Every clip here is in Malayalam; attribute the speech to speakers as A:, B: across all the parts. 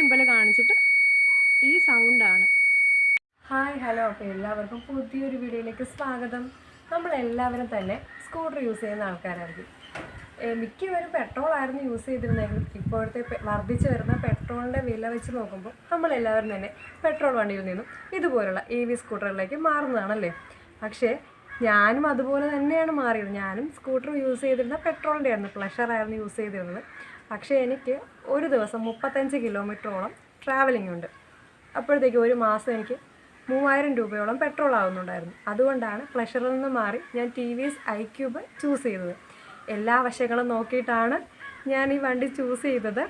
A: സിമ്പിൾ കാണിച്ചിട്ട് ഈ സൗണ്ടാണ്.
B: Hi hello. അപ്പോൾ എല്ലാവർക്കും പുതിയൊരു വീഡിയോയിലേക്ക് സ്വാഗതം. നമ്മളെല്ലാവരും തന്നെ സ്കൂട്ടർ യൂസ് ചെയ്യുന്ന ആൾക്കാരായിരിക്കും. മിക്കവരും പെട്രോൾ ആയിരുന്നു യൂസ് ചെയ്തിരുന്നെങ്കിലും ഇപ്പോഴത്തെ വർദ്ധിച്ചു വരുന്ന പെട്രോളിന്റെ വില വെച്ച് നോക്കുമ്പോൾ നമ്മളെല്ലാവരും തന്നെ പെട്രോൾ വണ്ടിയിൽ നിന്നും ഇതുപോലുള്ള ഇ വി സ്കൂട്ടറിലേക്ക് മാറുന്നതാണല്ലേ? പക്ഷേ ഞാനും അതുപോലെ തന്നെയാണ് മാറിയത്. ഞാനും സ്കൂട്ടർ യൂസ് ചെയ്തിരുന്ന പെട്രോളിന്റെ ആയിരുന്നു. പ്ലഷറായിരുന്നു യൂസ് ചെയ്തിരുന്നത്. പക്ഷേ എനിക്ക് ഒരു ദിവസം മുപ്പത്തഞ്ച് കിലോമീറ്ററോളം ട്രാവലിംഗ് ഉണ്ട്. അപ്പോഴത്തേക്ക് ഒരു മാസം എനിക്ക് മൂവായിരം രൂപയോളം പെട്രോൾ ആവുന്നുണ്ടായിരുന്നു. അതുകൊണ്ടാണ് പ്ലഷറിൽ നിന്ന് മാറി ഞാൻ T V S I cube choose ചെയ്തത്. എല്ലാ വശങ്ങളും നോക്കിയിട്ടാണ് ഞാൻ ഈ വണ്ടി ചൂസ് ചെയ്തത്.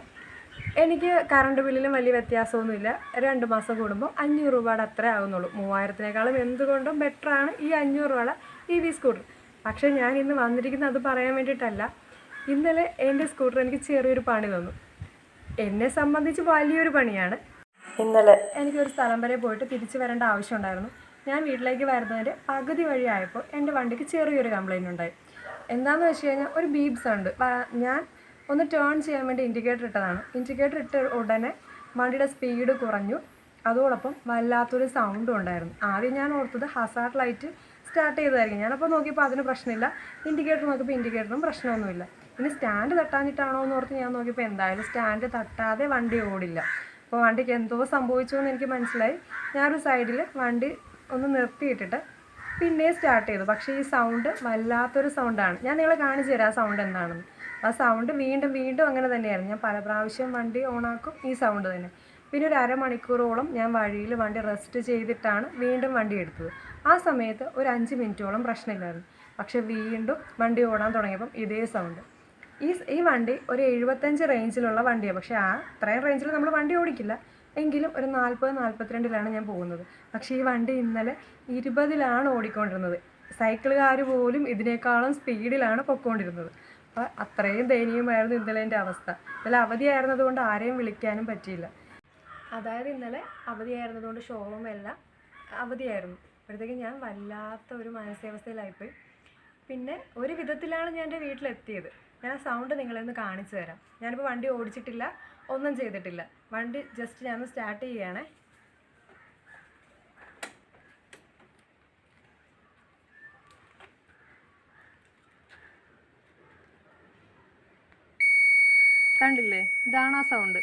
B: എനിക്ക് കറണ്ട് ബില്ലിലും വലിയ വ്യത്യാസമൊന്നുമില്ല. രണ്ട് മാസം കൂടുമ്പോൾ അഞ്ഞൂറ് രൂപയുടെ അത്രേ ആകുന്നുള്ളൂ മൂവായിരത്തിനേക്കാളും എന്തുകൊണ്ടും ബെറ്ററാണ് ഈ അഞ്ഞൂറ് രൂപയുടെ ഇ വി സ്കൂട്ടർ പക്ഷേ ഞാൻ ഇന്ന് വന്നിരിക്കുന്നത് അത് പറയാൻ വേണ്ടിയിട്ടല്ല. ഇന്നലെ എന്റെ സ്കൂട്ടർ എനിക്ക് ചെറിയൊരു പണി തന്നു. എന്നെ സംബന്ധിച്ച് വലിയൊരു പണിയാണ്. ഇന്നലെ. എനിക്കൊരു സ്ഥലം വരെ പോയിട്ട് തിരിച്ചു വരേണ്ട ആവശ്യമുണ്ടായിരുന്നു. ഞാൻ വീട്ടിലേക്ക് വരുന്നതിന്റെ പകുതി വഴിയായപ്പോൾ എന്റെ വണ്ടിക്ക് ചെറിയൊരു കംപ്ലൈന്റ് ഉണ്ടായി. എന്താണെന്ന് വെച്ച് കഴിഞ്ഞാൽ ഒരു ബീബ്സ് ഉണ്ട്. ഞാൻ ഒന്ന് ടേൺ ചെയ്യാൻ വേണ്ടി ഇൻഡിക്കേറ്റർ ഇട്ടതാണ്. ഇൻഡിക്കേറ്റർ ഇട്ട ഉടനെ വണ്ടിയുടെ സ്പീഡ് കുറഞ്ഞു. അതോടൊപ്പം വല്ലാത്തൊരു സൗണ്ടും ഉണ്ടായിരുന്നു. ആദ്യം ഞാൻ ഓർത്തത് ഹസാർഡ് ലൈറ്റ് സ്റ്റാർട്ട് ചെയ്തതായിരിക്കും. ഞാനപ്പോൾ നോക്കിയപ്പോൾ അതിന് പ്രശ്നമില്ല. ഇൻഡിക്കേറ്റർ നോക്കിയപ്പോൾ ഇൻഡിക്കേറ്ററും പ്രശ്നമൊന്നുമില്ല. പിന്നെ സ്റ്റാൻഡ് തട്ടാഞ്ഞിട്ടാണോ എന്ന് ഓർത്ത് ഞാൻ നോക്കിയപ്പോൾ എന്തായാലും സ്റ്റാൻഡ് തട്ടാതെ വണ്ടി ഓടില്ല. അപ്പോൾ വണ്ടിക്ക് എന്തോ സംഭവിച്ചു എന്ന് എനിക്ക് മനസ്സിലായി. ഞാനൊരു സൈഡിൽ വണ്ടി ഒന്ന് നിർത്തിയിട്ടിട്ട് പിന്നെ സ്റ്റാർട്ട് ചെയ്തു. പക്ഷേ ഈ സൗണ്ട് വല്ലാത്തൊരു സൗണ്ടാണ് ഞാൻ നിങ്ങളെ കാണിച്ചു തരാം സൗണ്ട് എന്താണെന്ന്. ആ സൗണ്ട് വീണ്ടും വീണ്ടും അങ്ങനെ തന്നെയായിരുന്നു ഞാൻ പല പ്രാവശ്യം വണ്ടി ഓണാക്കും ഈ സൗണ്ട് തന്നെ. പിന്നെ ഒരു അരമണിക്കൂറോളം ഞാൻ വഴിയിൽ വണ്ടി റെസ്റ്റ് ചെയ്തിട്ടാണ് വീണ്ടും വണ്ടി എടുത്തത്. ആ സമയത്ത് ഒരു അഞ്ച് മിനിറ്റോളം പ്രശ്നമില്ലായിരുന്നു. പക്ഷേ വീണ്ടും വണ്ടി ഓടാൻ തുടങ്ങിയപ്പം ഇതേ സൗണ്ട് ഈ ഈ വണ്ടി ഒരു എഴുപത്തഞ്ച് റേഞ്ചിലുള്ള വണ്ടിയാണ് പക്ഷേ ആ അത്രയും റേഞ്ചിൽ നമ്മൾ വണ്ടി ഓടിക്കില്ല. എങ്കിലും ഒരു നാൽപ്പത് നാൽപ്പത്തിരണ്ടിലാണ് ഞാൻ പോകുന്നത്. പക്ഷേ ഈ വണ്ടി ഇന്നലെ ഇരുപതിലാണ് ഓടിക്കൊണ്ടിരുന്നത്. സൈക്കിളുകാർ പോലും ഇതിനേക്കാളും സ്പീഡിലാണ് പൊക്കോണ്ടിരുന്നത്. അപ്പോൾ അത്രയും ദയനീയമായിരുന്നു ഇന്നലെ എന്റെ അവസ്ഥ. ഇന്നലെ അവധിയായിരുന്നത് കൊണ്ട് ആരെയും വിളിക്കാനും പറ്റിയില്ല. അതായത് ഇന്നലെ അവധിയായിരുന്നതുകൊണ്ട് ഷോവും എല്ലാം അവധിയായിരുന്നു. അപ്പോഴത്തേക്കും ഞാൻ വല്ലാത്ത ഒരു മാനസികാവസ്ഥയിലായിപ്പോയി. പിന്നെ ഒരു വിധത്തിലാണ് ഞാൻ എന്റെ വീട്ടിലെത്തിയത്. ഞാൻ ആ സൗണ്ട് നിങ്ങളൊന്ന് കാണിച്ചു തരാം. ഞാനിപ്പോൾ വണ്ടി ഓടിച്ചിട്ടില്ല ഒന്നും ചെയ്തിട്ടില്ല. വണ്ടി ജസ്റ്റ് ഞാൻ സ്റ്റാർട്ട് ചെയ്യുകയാണേ.
A: കണ്ടില്ലേ? ഇതാണ് ആ സൗണ്ട്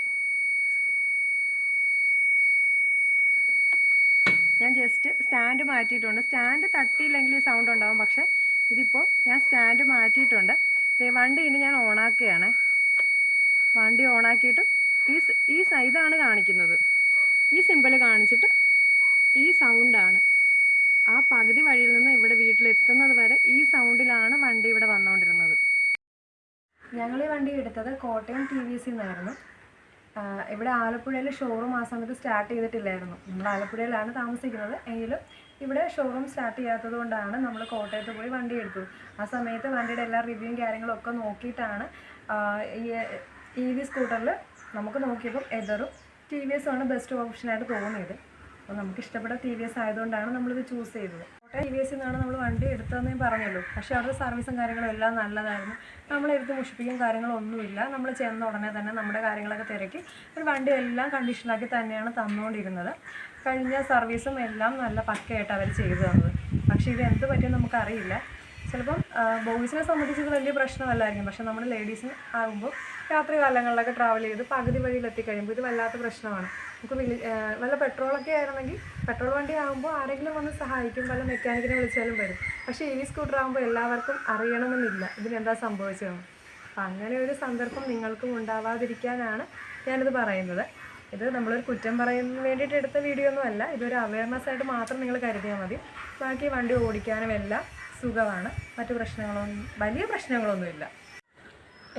B: ഞാൻ ജസ്റ്റ് സ്റ്റാൻഡ് മാറ്റിയിട്ടുണ്ട്. സ്റ്റാൻഡ് തട്ടിയില്ലെങ്കിൽ ഈ സൗണ്ട് ഉണ്ടാവും. പക്ഷേ ഇതിപ്പോൾ ഞാൻ സ്റ്റാൻഡ് മാറ്റിയിട്ടുണ്ട്. വണ്ടി ഇനി ഞാൻ ഓണാക്കുകയാണ് വണ്ടി ഓണാക്കിയിട്ട് ഈ ഈ ഇതാണ് കാണിക്കുന്നത്. ഈ സിമ്പിൾ കാണിച്ചിട്ട് ഈ സൗണ്ടാണ് ആ പകുതി വഴിയിൽ നിന്ന് ഇവിടെ വീട്ടിലെത്തുന്നത് വരെ ഈ സൗണ്ടിലാണ് വണ്ടി ഇവിടെ വന്നുകൊണ്ടിരുന്നത് ഞങ്ങൾ ഈ വണ്ടി എടുത്തത് കോട്ടയം ടി വി എസ് നിന്നായിരുന്നു ഇവിടെ ആലപ്പുഴയിൽ ഷോറൂം ആ സമയത്ത് സ്റ്റാർട്ട് ചെയ്തിട്ടില്ലായിരുന്നു. നമ്മൾ ആലപ്പുഴയിലാണ് താമസിക്കുന്നത്. എങ്കിലും ഇവിടെ ഷോറൂം സ്റ്റാർട്ട് ചെയ്യാത്തത് കൊണ്ടാണ് നമ്മൾ കോട്ടയത്ത് പോയി വണ്ടി എടുത്തത്. ആ സമയത്ത് വണ്ടിയുടെ എല്ലാ റിവ്യൂവും കാര്യങ്ങളും ഒക്കെ നോക്കിയിട്ടാണ് ഈ വി സ്കൂട്ടറിൽ നമുക്ക് നോക്കിയപ്പോൾ എതറും ടി വി എസ് ആണ് ബെസ്റ്റ് ഓപ്ഷനായിട്ട് തോന്നിയത്. അപ്പോൾ നമുക്ക് ഇഷ്ടപ്പെട്ട ടി വി എസ് ആയതുകൊണ്ടാണ് നമ്മളിത് ചൂസ് ചെയ്തത്. കോട്ടയം ടി വി എസിൽ നിന്നാണ് നമ്മൾ വണ്ടി എടുത്തതെന്ന് പറഞ്ഞല്ലോ പക്ഷേ അവിടെ സർവീസും കാര്യങ്ങളും എല്ലാം നല്ലതായിരുന്നു. നമ്മളെടുത്ത് മുഷിപ്പിക്കും കാര്യങ്ങളൊന്നുമില്ല. നമ്മൾ ചെന്ന ഉടനെ തന്നെ നമ്മുടെ കാര്യങ്ങളൊക്കെ തിരക്കി ഒരു വണ്ടി എല്ലാം കണ്ടീഷനാക്കി തന്നെയാണ് തന്നുകൊണ്ടിരുന്നത് കഴിഞ്ഞ സർവീസും എല്ലാം നല്ല പക്കയായിട്ട് അവർ ചെയ്തു തന്നത്. പക്ഷേ ഇത് എന്ത് പറ്റിയെന്ന് നമുക്കറിയില്ല. ചിലപ്പം ബോയ്സിനെ സംബന്ധിച്ച് ഇത് വലിയ പ്രശ്നമല്ലായിരിക്കും. പക്ഷെ നമ്മൾ ലേഡീസിന് ആകുമ്പോൾ രാത്രി കാലങ്ങളിലൊക്കെ ട്രാവൽ ചെയ്ത് പകുതി വഴിയിൽ എത്തിക്കഴിയുമ്പോൾ ഇത് വല്ലാത്ത പ്രശ്നമാണ്. നമുക്ക് വിളി വല്ല പെട്രോളൊക്കെ ആയിരുന്നെങ്കിൽ പെട്രോൾ വണ്ടി ആകുമ്പോൾ ആരെങ്കിലും വന്ന് സഹായിക്കും വല്ല മെക്കാനിക്കിനെ വിളിച്ചാലും വരും. പക്ഷേ ഈ സ്കൂട്ടർ ആകുമ്പോൾ എല്ലാവർക്കും അറിയണമെന്നില്ല. ഇതിനെന്താ സംഭവിച്ചതെന്ന് അപ്പം അങ്ങനെ ഒരു സന്ദർഭം നിങ്ങൾക്കും ഉണ്ടാവാതിരിക്കാനാണ് ഞാനിത് പറയുന്നത്. ഇത് നമ്മളൊരു കുറ്റം പറയുന്നതിന് വേണ്ടിയിട്ട് എടുത്ത വീഡിയോ ഒന്നും അല്ല. ഇതൊരു അവയർനെസ് ആയിട്ട് മാത്രം നിങ്ങൾ കരുതിയാൽ മതി. ബാക്കി വണ്ടി ഓടിക്കാനും എല്ലാം സുഖമാണ്. മറ്റു പ്രശ്നങ്ങളൊന്നും വലിയ പ്രശ്നങ്ങളൊന്നുമില്ല.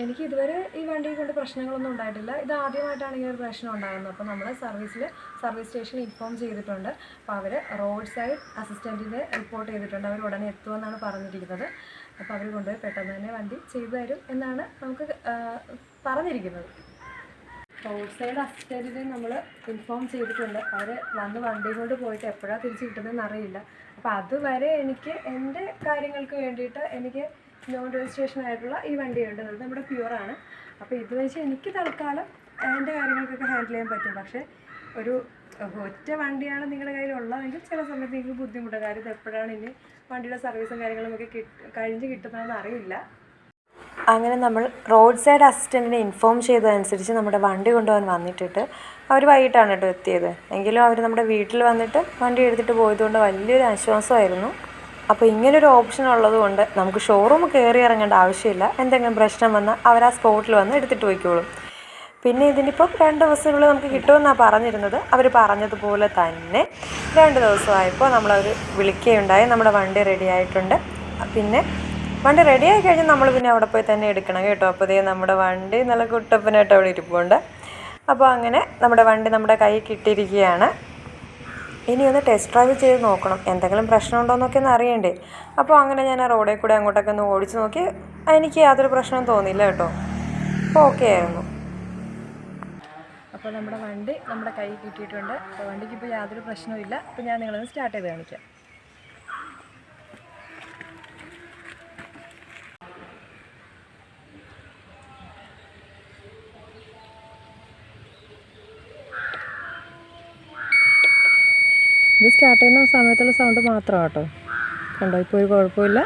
B: എനിക്ക് ഇതുവരെ ഈ വണ്ടിയെ കൊണ്ട് പ്രശ്നങ്ങളൊന്നും ഉണ്ടായിട്ടില്ല. ഇത് ആദ്യമായിട്ടാണ് ഇങ്ങനെ ഒരു പ്രശ്നം ഉണ്ടാകുന്നത്. അപ്പോൾ നമ്മൾ സർവീസിൽ സർവീസ് സ്റ്റേഷനിൽ ഇൻഫോം ചെയ്തിട്ടുണ്ട്. അപ്പോൾ അവർ റോഡ് സൈഡ് അസിസ്റ്റന്റിനെ റിപ്പോർട്ട് ചെയ്തിട്ടുണ്ട്. അവർ ഉടനെ എത്തുമെന്നാണ് പറഞ്ഞിരിക്കുന്നത്. അപ്പോൾ അവർ കൊണ്ടുപോയി പെട്ടെന്ന് തന്നെ വണ്ടി ചെയ്തു തരും എന്നാണ് നമുക്ക് പറഞ്ഞിരിക്കുന്നത്. റോഡ് സൈഡ് അസിസ്റ്റന്റിനെ നമ്മൾ ഇൻഫോം ചെയ്തിട്ടുണ്ട്. അവർ വന്ന് വണ്ടി കൊണ്ട് പോയിട്ട് എപ്പോഴാണ് തിരിച്ച് കിട്ടുന്നതെന്ന് അറിയില്ല. അപ്പോൾ അതുവരെ എനിക്ക് എന്റെ കാര്യങ്ങൾക്ക് വേണ്ടിയിട്ട് എനിക്ക് നോൺ രജിസ്ട്രേഷൻ ആയിട്ടുള്ള ഈ വണ്ടിയുണ്ട്. അത് നമ്മുടെ പ്യുവറാണ് അപ്പോൾ ഇത് വെച്ച് എനിക്ക് തൽക്കാലം എന്റെ കാര്യങ്ങൾക്കൊക്കെ ഹാൻഡിൽ ചെയ്യാൻ പറ്റും. പക്ഷേ ഒരു ഒറ്റ വണ്ടിയാണ് നിങ്ങളുടെ കയ്യിലുള്ളതെങ്കിൽ ചില സമയത്ത് നിങ്ങൾക്ക് ബുദ്ധിമുട്ട് കാര്യം ഇത് എപ്പോഴാണ് ഇനി വണ്ടിയുടെ സർവീസും കാര്യങ്ങളും ഒക്കെ കഴിഞ്ഞ് കിട്ടുന്നതെന്ന് അറിയില്ല.
C: അങ്ങനെ നമ്മൾ റോഡ് സൈഡ് അസിസ്റ്റന്റിനെ ഇൻഫോം ചെയ്തതനുസരിച്ച് നമ്മുടെ വണ്ടി കൊണ്ടുപോകാൻ വന്നിട്ടിട്ട് അവർ വൈകിട്ടാണ് കേട്ടോ എത്തിയത്. എങ്കിലും അവർ നമ്മുടെ വീട്ടിൽ വന്നിട്ട് വണ്ടി എടുത്തിട്ട് പോയതുകൊണ്ട് വലിയൊരു ആശ്വാസമായിരുന്നു. അപ്പോൾ ഇങ്ങനൊരു ഓപ്ഷൻ ഉള്ളതുകൊണ്ട് നമുക്ക് ഷോറൂം കയറി ഇറങ്ങേണ്ട ആവശ്യമില്ല. എന്തെങ്കിലും പ്രശ്നം വന്നാൽ അവർ ആ സ്പോട്ടിൽ വന്ന് എടുത്തിട്ട് പോയിക്കോളും. പിന്നെ ഇതിനിപ്പം രണ്ട് ദിവസത്തിനുള്ളിൽ നമുക്ക് കിട്ടുമെന്നാണ് പറഞ്ഞിരുന്നത്. അവർ പറഞ്ഞതുപോലെ തന്നെ രണ്ട് ദിവസമായപ്പോൾ നമ്മളവർ വിളിക്കുകയുണ്ടായി. നമ്മുടെ വണ്ടി റെഡി ആയിട്ടുണ്ട്. പിന്നെ വണ്ടി റെഡി ആയി കഴിഞ്ഞാൽ നമ്മൾ പിന്നെ അവിടെ പോയി തന്നെ എടുക്കണം കേട്ടോ. അപ്പോൾ ഇതേ നമ്മുടെ വണ്ടി നല്ല കുട്ടപ്പനായിട്ട് അവിടെ ഇരിപ്പുണ്ട്. അപ്പോൾ അങ്ങനെ നമ്മുടെ വണ്ടി നമ്മുടെ കയ്യിൽ കിട്ടിയിരിക്കുകയാണ്. ഇനി ഒന്ന് ടെസ്റ്റ് ഡ്രൈവ് ചെയ്ത് നോക്കണം. എന്തെങ്കിലും പ്രശ്നമുണ്ടോ എന്നൊക്കെ ഒന്ന് അറിയണ്ടേ. അപ്പോൾ അങ്ങനെ ഞാൻ ആ റോഡിൽ കൂടെ അങ്ങോട്ടൊക്കെ ഒന്ന് ഓടിച്ച് നോക്കി എനിക്ക് യാതൊരു പ്രശ്നവും തോന്നിയില്ല കേട്ടോ. അപ്പോൾ ഓക്കെ ആയിരുന്നു.
B: അപ്പോൾ നമ്മുടെ വണ്ടി നമ്മുടെ കയ്യിൽ കിട്ടിയിട്ടുണ്ട്. അപ്പോൾ വണ്ടിക്ക് ഇപ്പോൾ യാതൊരു പ്രശ്നവും ഇല്ല. അപ്പോൾ ഞാൻ നിങ്ങളൊന്ന് സ്റ്റാർട്ട് ചെയ്ത് കാണിക്കാം. ഇത് സ്റ്റാർട്ട് ചെയ്യുന്ന സമയത്തുള്ള സൗണ്ട് മാത്രമാണ് കേട്ടോ. കണ്ടോ ഇപ്പോൾ ഒരു കുഴപ്പമില്ല.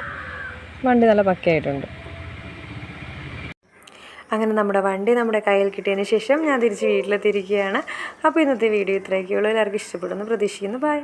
B: വണ്ടി നല്ല പക്കയായിട്ടുണ്ട്.
C: അങ്ങനെ നമ്മുടെ വണ്ടി നമ്മുടെ കയ്യിൽ കിട്ടിയതിന് ശേഷം ഞാൻ തിരിച്ച് വീട്ടിലെത്തിയിരിക്കുകയാണ്. അപ്പോൾ ഇന്നത്തെ വീഡിയോ ഇത്രയൊക്കെയുള്ളൂ. എല്ലാവർക്കും ഇഷ്ടപ്പെടുന്നു പ്രതീക്ഷിക്കുന്നു. ബൈ